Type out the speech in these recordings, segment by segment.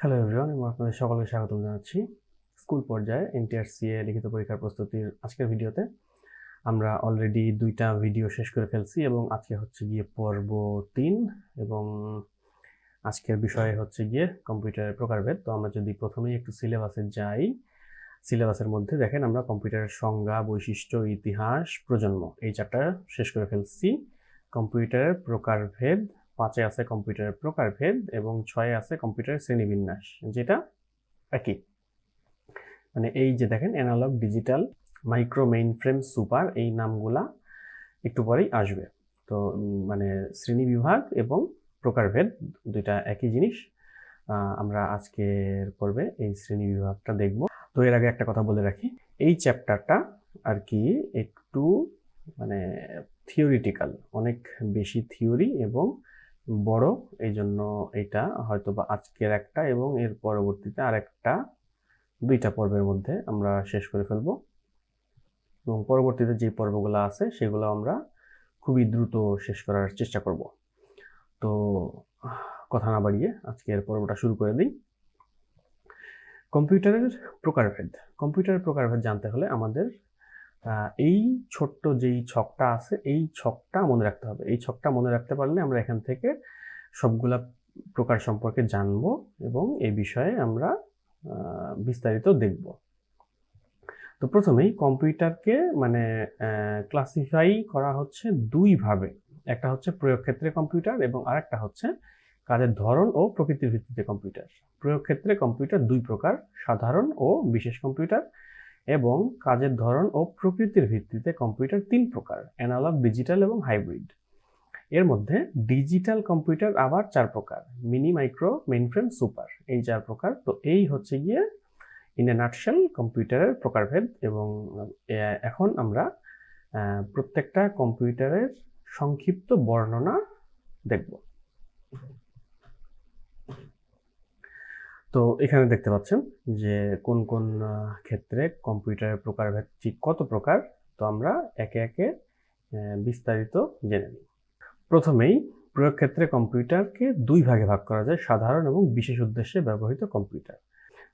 Hello everyone এবং আপনাদের সকলকে স্বাগতম জানাচ্ছি। স্কুল পর্যায়ে এনটিআরসিএ লিখিত পরীক্ষার প্রস্তুতির আজকের ভিডিওতে। আমরা অলরেডি দুইটা ভিডিও শেষ করে ফেলছি এবং আজকে হচ্ছে গিয়ে পর্ব তিন এবং আজকের বিষয় হচ্ছে গিয়ে কম্পিউটারের প্রকারভেদ। তো আমরা যদি প্রথমেই একটু সিলেবাসে যাই সিলেবাসের মধ্যে দেখেন আমরা কম্পিউটারের সংজ্ঞা, বৈশিষ্ট্য, ইতিহাস, প্রজন্ম এই চারটা শেষ করে ফেলছি। কম্পিউটারের প্রকারভেদ পাঁচে আছে কম্পিউটারের প্রকারভেদ এবং ছয়ে আছে কম্পিউটারের শ্রেণীবিন্যাস, যেটা একই। মানে এই যে দেখেন analog digital micro mainframe super এই নামগুলা একটু পরেই আসবে। তো মানে শ্রেণি বিভাগ এবং প্রকারভেদ দুইটা একই জিনিস। আমরা আজকের পর্বে এই শ্রেণি বিভাগটা দেখব। তো এর আগে একটা কথা বলে রাখি, এই চ্যাপ্টারটা আর কি একটু মানে থিওরিটিক্যাল অনেক বেশি থিওরি এবং বড়। এই জন্য এটা হয়তো বা আজকের একটা এবং এর পরবর্তীতে আরেকটা, দুইটা পর্বের মধ্যে আমরা শেষ করে ফেলব। এবং পরবর্তীতে যে পর্বগুলো আছে সেগুলো আমরা খুবই দ্রুত শেষ করার চেষ্টা করব। তো কথা না বাড়িয়ে আজকের পর্বটা শুরু করে দিই। কম্পিউটারের প্রকারভেদ। কম্পিউটারের প্রকারভেদ জানতে হলে আমাদের এই ছোট্ট যেই ছকটা আছে, এই ছকটা মনে রাখতে হবে। এই ছকটা মনে রাখতে পারলে আমরা এখান থেকে সবগুলা প্রকার সম্পর্কে জানব এবং এই বিষয়ে আমরা বিস্তারিত দেখব। তো প্রথমেই কম্পিউটারকে মানে ক্লাসিফাই করা হচ্ছে দুই ভাবে। একটা হচ্ছে প্রয়োগ ক্ষেত্রে কম্পিউটার এবং আরেকটা হচ্ছে কাজের ধরন ও প্রকৃতির ভিত্তিতে কম্পিউটার। প্রয়োগ ক্ষেত্রে কম্পিউটার দুই প্রকার, সাধারণ ও বিশেষ কম্পিউটার। এবং কাজের ধরন ও প্রকৃতির ভিত্তিতে কম্পিউটার তিন প্রকার, অ্যানালগ, ডিজিটাল এবং হাইব্রিড। এর মধ্যে ডিজিটাল কম্পিউটার আবার চার প্রকার, মিনি, মাইক্রো, মেইনফ্রেম, সুপার। এই চার প্রকার, তো এই হচ্ছে গিয়ে ইন এ কম্পিউটারের প্রকারভেদ এবং এখন আমরা প্রত্যেকটা কম্পিউটারের সংক্ষিপ্ত বর্ণনা দেখব। তো এখানে দেখতে পাচ্ছেন যে কোন কোন ক্ষেত্রে কম্পিউটারের প্রকারভেদ ঠিক কত প্রকার, তো আমরা একে একে বিস্তারিত জেনে নিই। প্রথমেই প্রয়োগ ক্ষেত্রে কম্পিউটারকে দুই ভাগে ভাগ করা যায়, সাধারণ এবং বিশেষ উদ্দেশ্যে ব্যবহৃত কম্পিউটার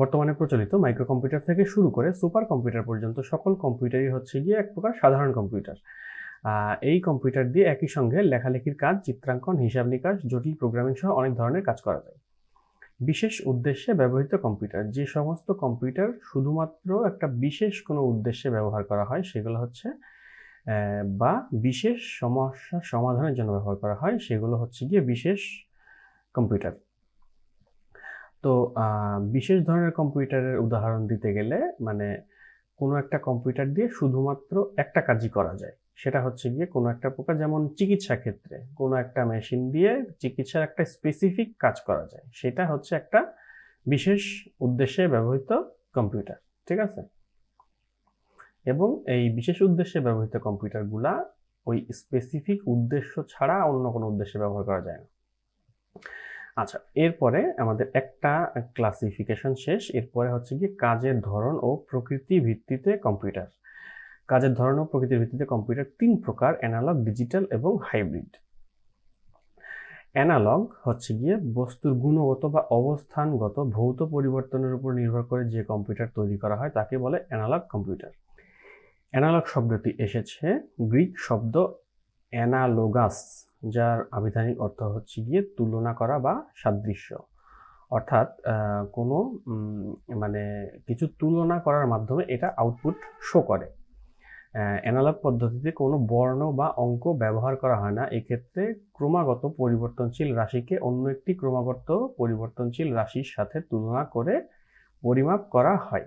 বর্তমানে প্রচলিত মাইক্রো কম্পিউটার থেকে শুরু করে সুপার কম্পিউটার পর্যন্ত সকল কম্পিউটারই হচ্ছে গিয়ে এক প্রকার সাধারণ কম্পিউটার এই কম্পিউটার দিয়ে একই সঙ্গে লেখালেখির কাজ, চিত্রাঙ্কন, হিসাব নিকাশ, জটিল প্রোগ্রামিং সহ অনেক ধরনের কাজ করা যায়। বিশেষ উদ্দেশ্যে ব্যবহৃত কম্পিউটার। যে সমস্ত কম্পিউটার শুধুমাত্র একটা বিশেষ কোনো উদ্দেশ্যে ব্যবহার করা হয়, সেগুলো হচ্ছে বা বিশেষ সমস্যা সমাধানের জন্য ব্যবহার করা হয়, সেগুলো হচ্ছে গিয়ে বিশেষ কম্পিউটার। তো বিশেষ ধরনের কম্পিউটারের উদাহরণ দিতে গেলে মানে কোনো একটা কম্পিউটার দিয়ে শুধুমাত্র একটা কাজই করা যায়। সেটা হচ্ছে গিয়ে কোনো একটা প্রকার যেমন চিকিৎসা ক্ষেত্রে কোনো একটা মেশিন দিয়ে চিকিৎসার একটা স্পেসিফিক কাজ করা যায়। সেটা হচ্ছে একটা বিশেষ উদ্দেশ্যে ব্যবহৃত কম্পিউটার ঠিক আছে? এবং এই বিশেষ উদ্দেশ্যে ব্যবহৃত কম্পিউটারগুলা ওই স্পেসিফিক উদ্দেশ্য ছাড়া অন্য কোনো উদ্দেশ্যে ব্যবহার করা যায় না। আচ্ছা এরপরে আমাদের একটা ক্লাসিফিকেশন শেষ। এরপরে হচ্ছে কি কাজের ধরন ও প্রকৃতি ভিত্তিতে কম্পিউটার কাজের ধরন ও প্রকৃতির ভিত্তিতে কম্পিউটার তিন প্রকার, অ্যানালগ, ডিজিটাল এবং হাইব্রিড। অ্যানালগ হচ্ছে গিয়ে বস্তুর গুণগত বা অবস্থানগত ভৌত পরিবর্তনের উপর নির্ভর করে যে কম্পিউটার তৈরি করা হয়, তাকে বলে অ্যানালগ কম্পিউটার। অ্যানালগ শব্দটি এসেছে গ্রিক শব্দ অ্যানালোগাস, যার আবিধানিক অর্থ হচ্ছে গিয়ে তুলনা করা বা সাদৃশ্য। অর্থাৎ কোনো মানে কিছু তুলনা করার মাধ্যমে এটা আউটপুট শো করে। অ্যানালগ পদ্ধতিতে কোনো বর্ণ বা অঙ্ক ব্যবহার করা হয় না। এক্ষেত্রে ক্রমাগত পরিবর্তনশীল রাশিকে অন্য একটি ক্রমাগত পরিবর্তনশীল রাশির সাথে তুলনা করে পরিমাপ করা হয়।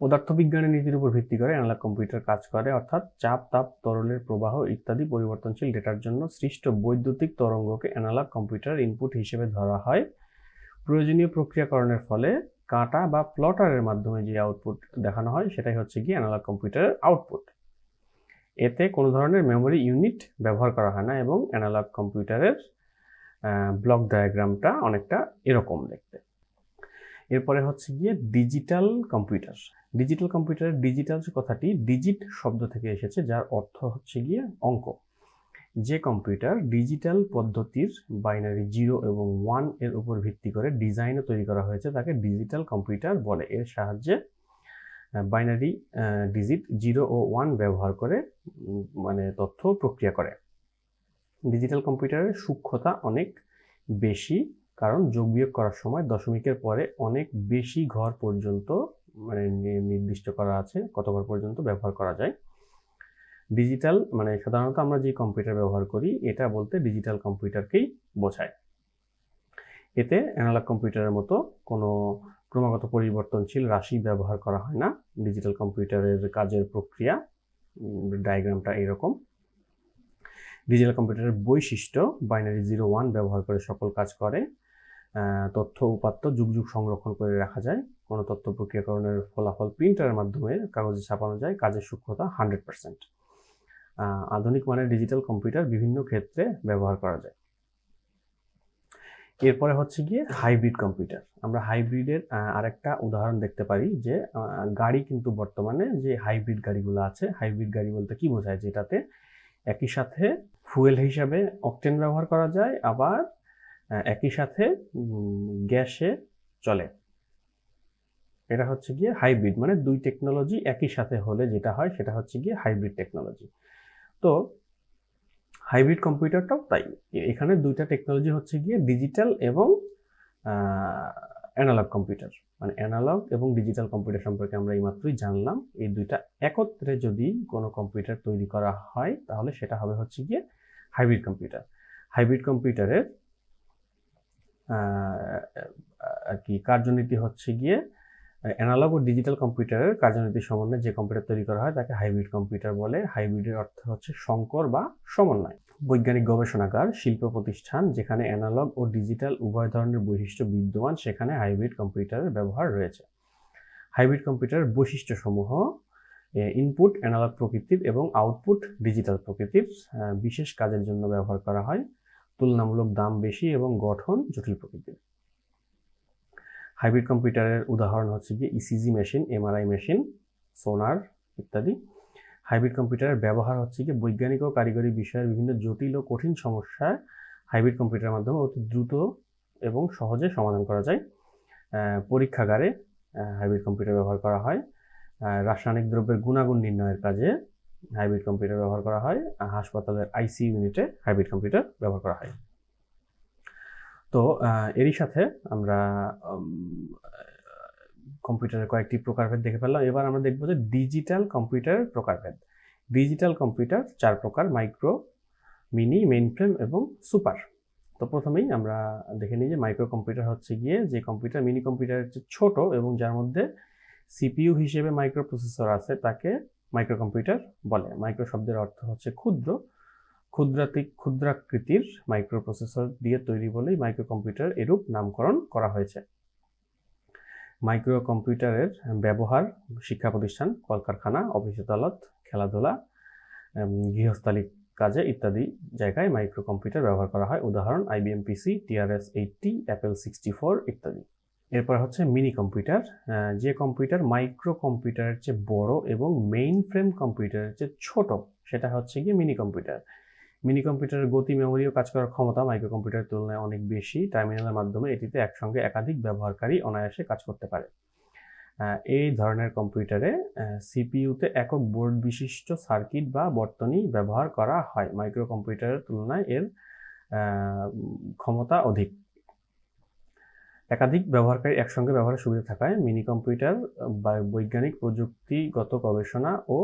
পদার্থবিজ্ঞানের নীতির উপর ভিত্তি করে অ্যানালগ কম্পিউটার কাজ করে, অর্থাৎ চাপ, তাপ, তরলের প্রবাহ ইত্যাদি পরিবর্তনশীল ডেটার জন্য সৃষ্ট বৈদ্যুতিক তরঙ্গকে অ্যানালগ কম্পিউটার ইনপুট হিসেবে ধরা হয়। প্রয়োজনীয় প্রক্রিয়াকরণের ফলে কাঁটা বা প্লটারের মাধ্যমে যে আউটপুট দেখানো হয়, সেটাই হচ্ছে কি অ্যানালগ কম্পিউটারের আউটপুট এতে কোনো ধরনের মেমোরি ইউনিট ব্যবহার করা হয় না এবং অ্যানালগ কম্পিউটারের ব্লক ডায়াগ্রামটা অনেকটা এরকম দেখতে। এরপরে হচ্ছে গিয়ে ডিজিটাল কম্পিউটার ডিজিটাল কম্পিউটারের ডিজিটাল কথাটি ডিজিট শব্দ থেকে এসেছে, যার অর্থ হচ্ছে গিয়ে অঙ্ক। যে কম্পিউটার ডিজিটাল পদ্ধতির বাইনারি জিরো এবং ওয়ানের উপর ভিত্তি করে ডিজাইনও তৈরি করা হয়েছে, তাকে ডিজিটাল কম্পিউটার বলে। এর সাহায্যে বাইনারি ডিজিট জিরো ও ওয়ান ব্যবহার করে মানে তথ্য প্রক্রিয়া করে। ডিজিটাল কম্পিউটারের সূক্ষ্মতা অনেক বেশি, কারণ যোগ বিয়োগ করার সময় দশমিকের পরে অনেক বেশি ঘর পর্যন্ত মানে নির্দিষ্ট করা আছে কত ঘর পর্যন্ত ব্যবহার করা যায়। ডিজিটাল মানে সাধারণত আমরা যে কম্পিউটার ব্যবহার করি, এটা বলতে ডিজিটাল কম্পিউটারকেই বোঝায়। এতে অ্যানালগ কম্পিউটারের মতো কোনো ক্রমাগত পরিবর্তনশীল রাশি ব্যবহার করা হয় না। ডিজিটাল কম্পিউটারের কাজের প্রক্রিয়া ডায়াগ্রামটা এরকম। ডিজিটাল কম্পিউটারের বৈশিষ্ট্য বাইনারি জিরো ওয়ান ব্যবহার করে সকল কাজ করে। তথ্য উপাত্ত যুগ যুগ সংরক্ষণ করে রাখা যায়। কোনো তথ্য প্রক্রিয়াকরণের ফলাফল প্রিন্টারের মাধ্যমে কাগজে ছাপানো যায়। কাজের সূক্ষ্মতা হান্ড্রেড পার্সেন্ট আধুনিক মানের ডিজিটাল কম্পিউটার বিভিন্ন ক্ষেত্রে ব্যবহার করা যায়। এরপরে হচ্ছে গিয়ে হাইব্রিড কম্পিউটার আমরা হাইব্রিডের আরেকটা উদাহরণ দেখতে পারি যে গাড়ি কিন্তু বর্তমানে যে হাইব্রিড গাড়িগুলো আছে হাইব্রিড গাড়ি বলতে কি বোঝায়? যেটাতে একই সাথে ফুয়েল হিসাবে অকটেন ব্যবহার করা যায়, আবার একই সাথে গ্যাসে চলে। এটা হচ্ছে গিয়ে হাইব্রিড মানে দুই টেকনোলজি একই সাথে হলে যেটা হয় সেটা হচ্ছে গিয়ে হাইব্রিড টেকনোলজি তো হাইব্রিড কম্পিউটারটাও তাই। এখানে দুইটা টেকনোলজি হচ্ছে গিয়ে ডিজিটাল এবং অ্যানালগ কম্পিউটার মানে অ্যানালগ এবং ডিজিটাল কম্পিউটার সম্পর্কে আমরা এইমাত্রই জানলাম। এই দুইটা একত্রে যদি কোনো কম্পিউটার তৈরি করা হয়, তাহলে সেটা হবে হচ্ছে গিয়ে হাইব্রিড কম্পিউটার হাইব্রিড কম্পিউটারের আর কি কার্যনীতি হচ্ছে গিয়ে অ্যানালগ ও ডিজিটাল কম্পিউটারের কার্যনীতি সমন্বয়ে যে কম্পিউটার তৈরি করা হয় তাকে হাইব্রিড কম্পিউটার বলে। হাইব্রিডের অর্থ হচ্ছে সংকর বা সমন্বয়। বৈজ্ঞানিক গবেষণাগার, শিল্প প্রতিষ্ঠান যেখানে অ্যানালগ ও ডিজিটাল উভয় ধরনের বৈশিষ্ট্য বিদ্যমান, সেখানে হাইব্রিড কম্পিউটারের ব্যবহার রয়েছে। হাইব্রিড কম্পিউটারের বৈশিষ্ট্যসমূহ ইনপুট অ্যানালগ প্রকৃতির এবং আউটপুট ডিজিটাল প্রকৃতির বিশেষ কাজের জন্য ব্যবহার করা হয়। তুলনামূলক দাম বেশি এবং গঠন জটিল প্রকৃতির। হাইব্রিড কম্পিউটারের উদাহরণ হচ্ছে গিয়ে ইসিজি মেশিন এমআরআই মেশিন সোনার ইত্যাদি। হাইব্রিড কম্পিউটারের ব্যবহার হচ্ছে গিয়ে বৈজ্ঞানিক ও কারিগরি বিষয়ের বিভিন্ন জটিল ও কঠিন সমস্যা হাইব্রিড কম্পিউটারের মাধ্যমে অতি দ্রুত এবং সহজে সমাধান করা যায়। পরীক্ষাগারে হাইব্রিড কম্পিউটার ব্যবহার করা হয়। রাসায়নিক দ্রব্যের গুণাগুণ নির্ণয়ের কাজে হাইব্রিড কম্পিউটার ব্যবহার করা হয়। হাসপাতালের আইসি ইউনিটে হাইব্রিড কম্পিউটার ব্যবহার করা হয়। তো এরই সাথে আমরা কম্পিউটারের কয়েকটি প্রকারভেদ দেখে ফেললাম। এবার আমরা দেখব যে ডিজিটাল কম্পিউটারের প্রকারভেদ। ডিজিটাল কম্পিউটার চার প্রকার, মাইক্রো, মিনি মেইন ফ্রেম এবং সুপার। তো প্রথমেই আমরা দেখে নিই যে মাইক্রো কম্পিউটার হচ্ছে গিয়ে যে কম্পিউটার, মিনি কম্পিউটারের চেয়ে ছোট এবং যার মধ্যে সিপিইউ হিসেবে মাইক্রো প্রসেসর আছে, তাকে মাইক্রো কম্পিউটার বলে। মাইক্রো শব্দের অর্থ হচ্ছে ক্ষুদ্র। ক্ষুদ্রাতিক ক্ষুদ্রাকৃতির মাইক্রো প্রসেসর দিয়ে তৈরি বলেই মাইক্রো কম্পিউটার এরূপ নামকরণ করা হয়েছে। মাইক্রো কম্পিউটারের ব্যবহার শিক্ষা প্রতিষ্ঠান কলকারখানা অফিস আদালত খেলাধুলা উম, গৃহস্থালিক কাজে ইত্যাদি জায়গায় মাইক্রো কম্পিউটার ব্যবহার করা হয়। উদাহরণ IBM PC TRS eighty Apple sixty four ইত্যাদি। এরপর হচ্ছে মিনি কম্পিউটার যে কম্পিউটার মাইক্রো কম্পিউটারের চেয়ে বড় এবং মেইন ফ্রেম কম্পিউটারের চেয়ে ছোট সেটা হচ্ছে গিয়ে মিনি কম্পিউটার মিনি কম্পিউটারের গতি মেমোরি ও কাজ করার ক্ষমতা মাইক্রো কম্পিউটারের তুলনায় অনেক বেশি। টার্মিনালের মাধ্যমে এটিতে একসঙ্গে একাধিক ব্যবহারকারী অনায়াসে কাজ করতে পারে। এই ধরনের কম্পিউটারে সিপিইউতে একক বোর্ড বিশিষ্ট সার্কিট বা বর্তনী ব্যবহার করা হয়। মাইক্রো কম্পিউটারের তুলনায় এর ক্ষমতা অধিক। একাধিক ব্যবহারকারী একসঙ্গে ব্যবহারের সুবিধা থাকায় মিনি কম্পিউটার বৈজ্ঞানিক প্রযুক্তিগত গবেষণা ও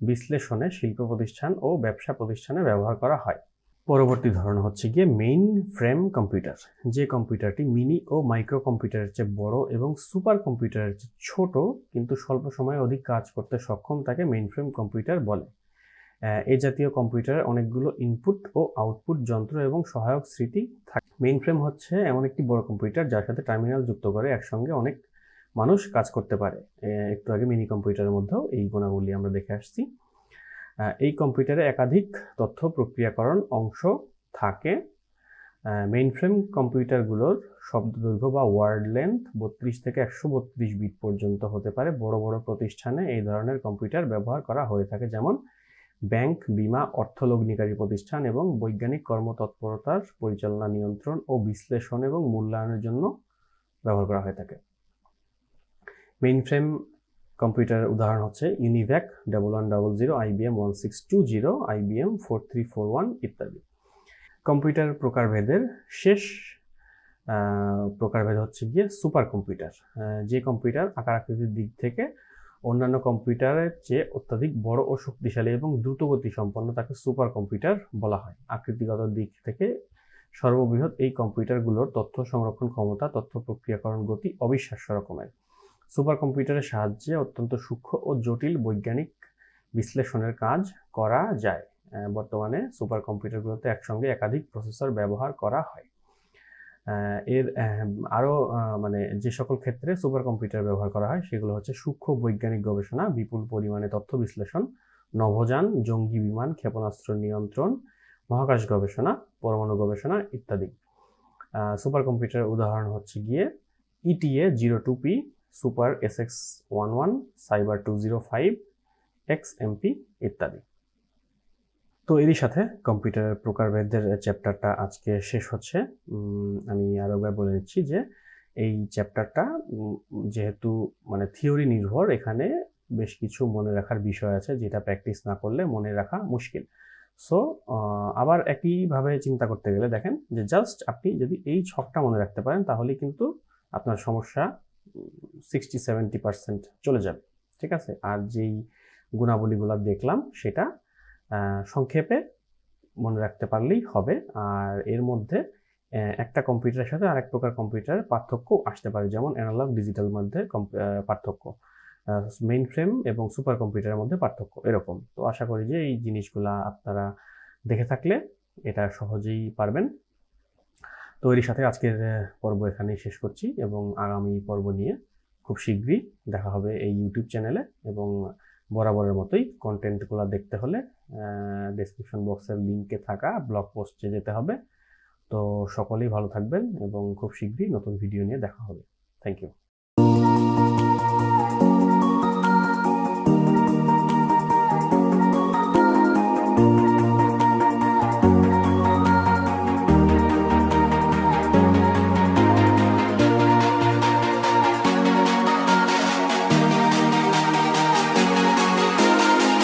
বিশ্লেষণে শিল্প প্রতিষ্ঠান ও ব্যবসা প্রতিষ্ঠানে ব্যবহার করা হয়। পরবর্তী ধরন হচ্ছে গিয়ে মেইন ফ্রেম কম্পিউটার যে কম্পিউটারটি মিনি ও মাইক্রো কম্পিউটারের চেয়ে বড় এবং সুপার কম্পিউটারের চেয়ে ছোট, কিন্তু স্বল্প সময়ে অধিক কাজ করতে সক্ষম তাকে মেইন ফ্রেম কম্পিউটার বলে। এ জাতীয় কম্পিউটারে অনেকগুলো ইনপুট ও আউটপুট যন্ত্র এবং সহায়ক স্মৃতি থাকে। মেইন ফ্রেম হচ্ছে এমন একটি বড় কম্পিউটার যার সাথে টার্মিনাল যুক্ত করে একসঙ্গে অনেক মানুষ কাজ করতে পারে। একটু আগে মিনি কম্পিউটারের মধ্যেও এই গুণাবলী আমরা দেখে আসছি। এই কম্পিউটারে একাধিক তথ্য প্রক্রিয়াকরণ অংশ থাকে। মেইন ফ্রেম কম্পিউটারগুলোর শব্দ দৈর্ঘ্য বা ওয়ার্ড লেন্থ বত্রিশ থেকে একশো বত্রিশ বিট পর্যন্ত হতে পারে। বড় বড় প্রতিষ্ঠানে এই ধরনের কম্পিউটার ব্যবহার করা হয়ে থাকে, যেমন ব্যাংক, বিমা, অর্থলগ্নিকারী প্রতিষ্ঠান এবং বৈজ্ঞানিক কর্মতৎপরতার পরিচালনা নিয়ন্ত্রণ ও বিশ্লেষণ এবং মূল্যায়নের জন্য ব্যবহার করা হয়ে থাকে। মেইন ফ্রেম কম্পিউটারের উদাহরণ হচ্ছে Univac double one double zero IBM one six two zero IBM four three four one ইত্যাদি। কম্পিউটার প্রকারভেদের শেষ প্রকারভেদ হচ্ছে গিয়ে সুপার কম্পিউটার যে কম্পিউটার আকার আকৃতির দিক থেকে অন্যান্য কম্পিউটারের চেয়ে অত্যাধিক বড় ও শক্তিশালী এবং দ্রুতগতি সম্পন্ন তাকে সুপার কম্পিউটার বলা হয়। আকৃতিগত দিক থেকে সর্ববৃহৎ এই কম্পিউটারগুলোর তথ্য সংরক্ষণ ক্ষমতা, তথ্য প্রক্রিয়াকরণ গতি অবিশ্বাস্য রকমের। সুপার কম্পিউটারের সাহায্যে অত্যন্ত সূক্ষ্ম ও জটিল বৈজ্ঞানিক বিশ্লেষণের কাজ করা যায়। বর্তমানে সুপার কম্পিউটারগুলোতে একসঙ্গে একাধিক প্রসেসর ব্যবহার করা হয়। এর আরও মানে যে সকল ক্ষেত্রে সুপার কম্পিউটার ব্যবহার করা হয় সেগুলো হচ্ছে সূক্ষ্ম বৈজ্ঞানিক গবেষণা, বিপুল পরিমাণে তথ্য বিশ্লেষণ, নভোযান, জঙ্গি বিমান, ক্ষেপণাস্ত্র নিয়ন্ত্রণ, মহাকাশ গবেষণা, পরমাণু গবেষণা ইত্যাদি। সুপার কম্পিউটারের উদাহরণ হচ্ছে গিয়ে ETA zero two P super S X one one cyber two zero five X MP ইত্যাদি। তো এরই সাথে কম্পিউটারের প্রকারভেদের চ্যাপ্টারটা আজকে শেষ হচ্ছে। আমি আরও বলে দিচ্ছি যে এই চ্যাপ্টারটা যেহেতু মানে থিওরি নির্ভর, এখানে বেশ কিছু মনে রাখার বিষয় আছে যেটা প্র্যাকটিস না করলে মনে রাখা মুশকিল। সো আবার একইভাবে চিন্তা করতে গেলে দেখেন যে জাস্ট আপনি যদি এই ছকটা মনে রাখতে পারেন তাহলে কিন্তু আপনার সমস্যা সিক্সটি সেভেন্টি পার্সেন্ট চলে যাবে, ঠিক আছে? আর যেই গুণাবলীগুলো দেখলাম, সেটা সংক্ষেপে মনে রাখতে পারলেই হবে। আর এর মধ্যে একটা কম্পিউটারের সাথে আরেক প্রকার কম্পিউটারের পার্থক্য আসতে পারে, যেমন অ্যানালগ ডিজিটাল মধ্যে পার্থক্য। মেইন ফ্রেম এবং সুপার কম্পিউটারের মধ্যে পার্থক্য এরকম। তো আশা করি যে এই জিনিসগুলা আপনারা দেখে থাকলে এটা সহজেই পারবেন। তো এরই সাথে আজকের পর্ব এখানেই শেষ করছি এবং আগামী পর্ব নিয়ে খুব শীঘ্রই দেখা হবে এই ইউটিউব চ্যানেলে এবং বরাবরের মতোই কন্টেন্টগুলো দেখতে হলে ডেসক্রিপশন বক্সের লিঙ্কে থাকা ব্লগ পোস্টে যেতে হবে। তো সকলেই ভালো থাকবেন এবং খুব শীঘ্রই নতুন ভিডিও নিয়ে দেখা হবে। Thank you